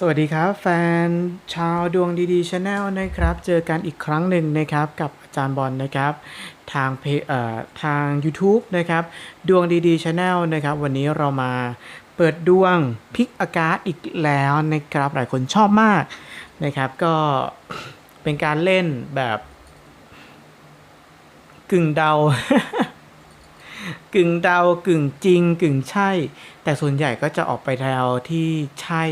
สวัสดีครับแฟนชาวดวงดีๆชาแนลนะครับ เจอกันอีกครั้งหนึ่งนะครับ กับอาจารย์บอลนะครับ ทางเพเอ่อทาง YouTube นะครับ ดวงดีๆชาแนลนะครับ วันนี้เรามาเปิดดวงพิกอากาศอีกแล้วนะครับ หลายคนชอบมากนะครับ ก็เป็นการเล่นแบบกึ่งเดากึ่งเดากึ่งจริง กึ่งใช่ แต่ส่วนใหญ่ก็จะออกไปแนวที่ใช่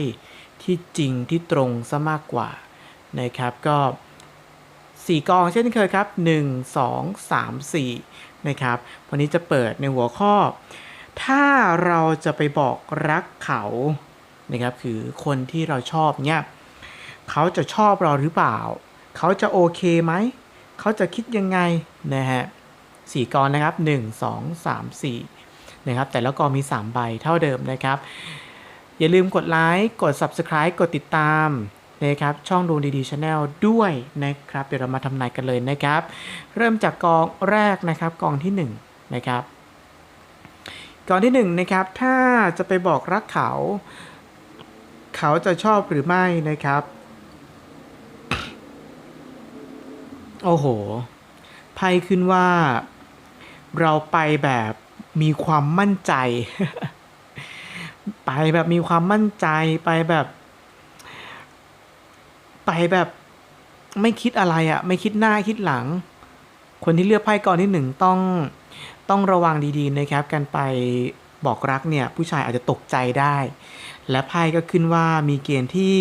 ที่จริงที่ตรงซะมากกว่านะครับก็สี่กองเช่นเคยครับ 1 2 3 4 นะครับวันนี้จะเปิดในหัวข้อ ถ้าเราจะไปบอกรักเขานะครับคือคนที่เราชอบเนี่ยเขาจะชอบเราหรือเปล่า เขาจะโอเคไหม เขาจะคิดยังไงนะฮะสี่กองนะครับ 1 2 3 4นะครับแต่ละกองมี 3 ใบเท่าเดิมนะครับ อย่าลืมกดไลค์ กด Subscribe กดติดตามนะครับช่องดวงดีๆชาแนลด้วยนะครับ เดี๋ยวเรามาทำนายกันเลยนะครับ เริ่มจากกองแรกนะครับกองที่1นงนะครับกองที่1นงนะครับถ้าจะไปบอกรักเขา เขาจะชอบหรือไม่นะครับ โอ้โหไพ่ขึ้นว่าเราไปแบบมีความมั่นใจ ไปแบบมีความมั่นใจไปแบบ ไปแบบไม่คิดอะไรอะ่ะ ไม่คิดหน้าคิดหลัง คนที่เลือกไพ่กองที่หนึ่งต้องต้องระวังดีๆนะครับการไปบอกรักเนี่ย ผู้ชายอาจจะตกใจได้ และไพ่ก็ขึ้นว่ามีเกณฑ์ที่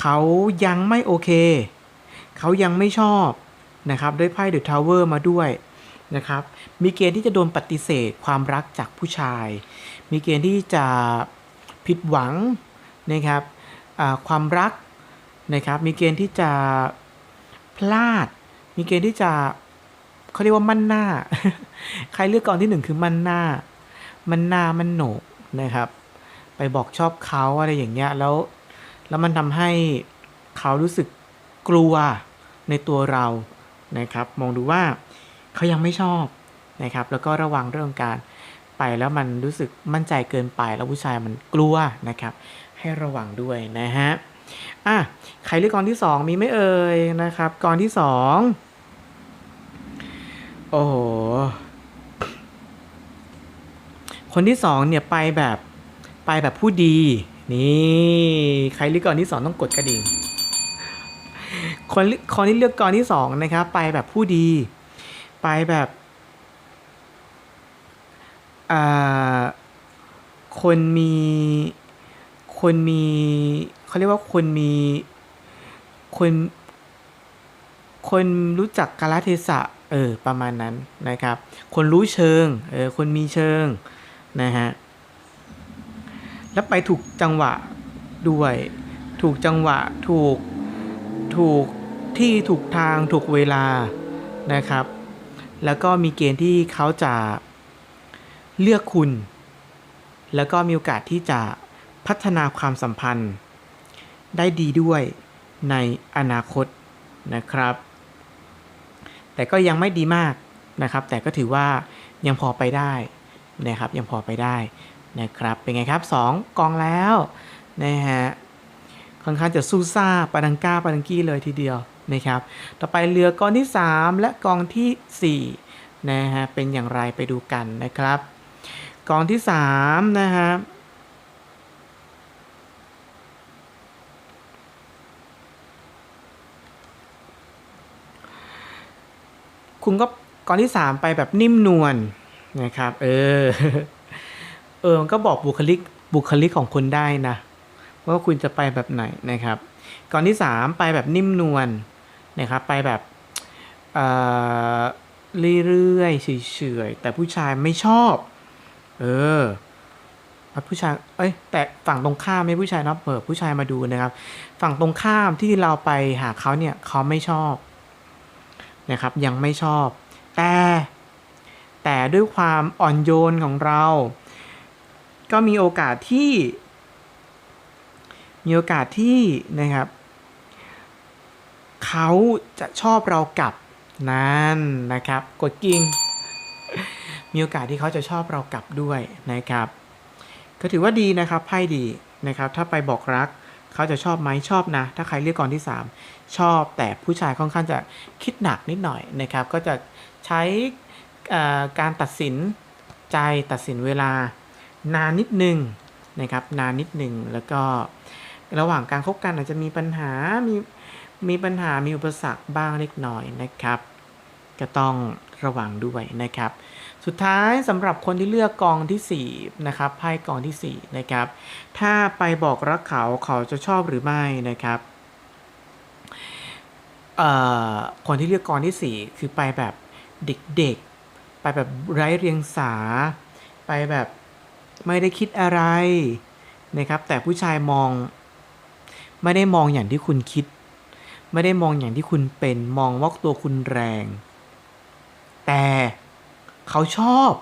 เขายังไม่โอเค เขายังไม่ชอบนะครับด้วยไพ่เดอะทาวเวอร์มาด้วยนะครับ มีเกณฑ์ที่จะโดนปฏิเสธความรักจากผู้ชาย มีเกณฑ์ที่จะผิดหวังนะครับความรักนะครับ มีเกณฑ์ที่จะพลาด มีเกณฑ์ที่จะเขาเรียกว่ามั่นหน้า ใครเลือกกองที่หนึ่งคือมั่นหน้า มั่นหน้ามั่นโหนกนะครับ ไปบอกชอบเขาอะไรอย่างเงี้ยแล้วแล้วมันทำให้เขารู้สึกกลัวในตัวเรานะครับ มองดูว่าเขายังไม่ชอบนะครับ แล้วก็ระวังเรื่องการ ไปแล้วมันรู้สึกมั่นใจเกินไปแล้วผู้ชายมันกลัวนะครับ ให้ระวังด้วยนะฮะอะใครเลือกกองที่ 2 มีไหม่เอ่ยนะครับกองที่ 2 โอ้โหคนที่ 2 เนี่ยไปแบบไปแบบผู้ดี นี่ใครเลือกกองที่ 2 ต้องกดกระดิ่งคนคนที่เลือกกองที่ 2 นะครับ ไปแบบผู้ดี ไปแบบ คนมีคนมีเขาเรียกว่าคนมีคนคนรู้จักกาลเทศะเออประมาณนั้นนะครับ คนรู้เชิงเออคนมีเชิงนะฮะแล้วไปถูกจังหวะด้วย ถูกจังหวะถูกถูกที่ถูกทางถูกเวลานะครับ แล้วก็มีเกณฑ์ที่เขาจะ เลือกคุณ แล้วก็มีโอกาสที่จะพัฒนาความสัมพันธ์ ได้ดีด้วยในอนาคตนะครับ แต่ก็ยังไม่ดีมากนะครับ แต่ก็ถือว่ายังพอไปได้นะครับยังพอไปได้นะครับ เป็นไงครับ 2 กองแล้วนะฮะค่อนข้างจะสู้ซ่าปาดังก้าปาดังกี้เลยทีเดียวนะครับ ต่อไปเรือกองที่ 3 และกองทีสี่4นะฮะเป็นอย่างไรไปดูกันนะครับ กองที่3นะฮะคุณก็กองที่3ไปแบบนิ่มนวลนะครับ เออ เออมันก็บอกบุคลิกบุคลิกของคุณได้นะว่าคุณจะไปแบบไหนนะครับกอนที่3ไปแบบนิ่มนวลนะครับไปแบบเเรื่อยๆเฉยๆแต่ผู้ชายไม่ชอบ เออผู้ชาย เอ้ย แต่ฝั่งตรงข้ามไม่ผู้ชายนะเปิดผู้ชายมาดูนะครับ ฝั่งตรงข้ามที่เราไปหาเขาเนี่ยเขาไม่ชอบนะครับ ยังไม่ชอบ แต่ แต่ด้วยความอ่อนโยนของเรา ก็มีโอกาสที่ มีโอกาสที่นะครับ เขาจะชอบเรากลับนั่นนะครับ กดกิ่ง มีโอกาสที่เขาจะชอบเรากลับด้วยนะครับ ก็ถือว่าดีนะครับไพ่ดีนะครับ ถ้าไปบอกรักเขาจะชอบไหมชอบนะ ถ้าใครเลือกกองที่ 3 ชอบแต่ผู้ชายค่อนข้างจะคิดหนักนิดหน่อยนะครับ ก็จะใช้การตัดสินใจตัดสินเวลานานนิดนึงนะครับ นานนิดนึงแล้วก็ระหว่างการคบกันอาจจะมีปัญหา มีมีปัญหามีอุปสรรคบ้างเล็กน้อยนะครับ ก็ต้องระวังด้วยนะครับ สุดท้ายสำหรับคนที่เลือกกองที่4นะครับไพ่กองที่4นะครับ ถ้าไปบอกรักเขาเขาจะชอบหรือไม่นะครับเอ่อคนที่เลือกกองที่ 4 คือไปแบบเด็กๆ ไปแบบไร้เรียงสา ไปแบบไม่ได้คิดอะไรนะครับ แต่ผู้ชายมอง ไม่ได้มองอย่างที่คุณคิด ไม่ได้มองอย่างที่คุณเป็น มองว่าตัวคุณแรง แต่ เขาชอบ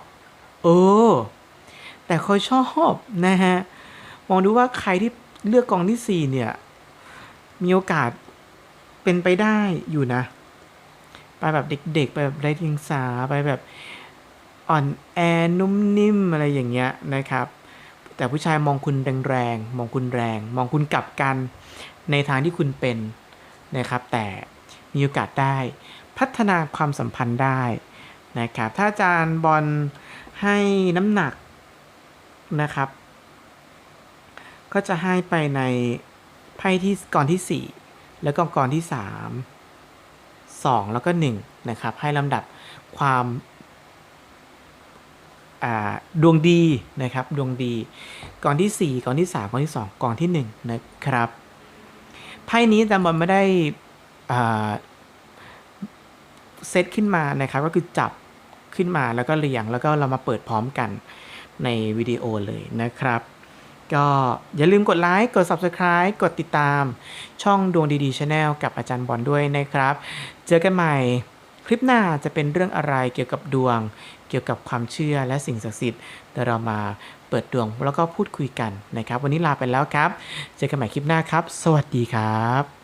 เออ แต่เขาชอบนะฮะ มองดูว่าใครที่เลือกกองที่สี่เนี่ย มีโอกาสเป็นไปได้อยู่นะ ไปแบบเด็กๆ ไปแบบไร้เดียงสาไปแบบอ่อนแอนุ่มนิ่มอะไรอย่างเงี้ยนะครับ แต่ผู้ชายมองคุณแรงๆ มองคุณแรง มองคุณกลับกันในทางที่คุณเป็นนะครับ แต่มีโอกาสได้พัฒนาความสัมพันธ์ได้ นะครับถ้าอาจารย์บอลให้น้ำหนักนะครับ ก็จะให้ไปในไพ่ที่กองที่ 4 แล้วก็กองที่ 3 2 แล้วก็1นะครับให้ลำดับความดวงดีนะครับดวงดีกองที่ 4กองที่ 3กองที่ 2กองที่ 1 นะครับไพ่นี้อาจารย์บอลไม่ได้อ่า เซตขึ้นมานะครับ ก็คือจับขึ้นมาแล้วก็เรียงแล้วก็เรามาเปิดพร้อมกันในวิดีโอเลยนะครับ ก็อย่าลืมกดไลค์กด Subscribe กดติดตามช่องดวงดีๆ Channel กับอาจารย์บอลด้วยนะครับ เจอกันใหม่คลิปหน้าจะเป็นเรื่องอะไรเกี่ยวกับดวง เกี่ยวกับความเชื่อและสิ่งศักดิ์สิทธิ์เดี๋ยวเรามาเปิดดวงแล้วก็พูดคุยกันนะครับ วันนี้ลาไปแล้วครับ เจอกันใหม่คลิปหน้าครับ สวัสดีครับ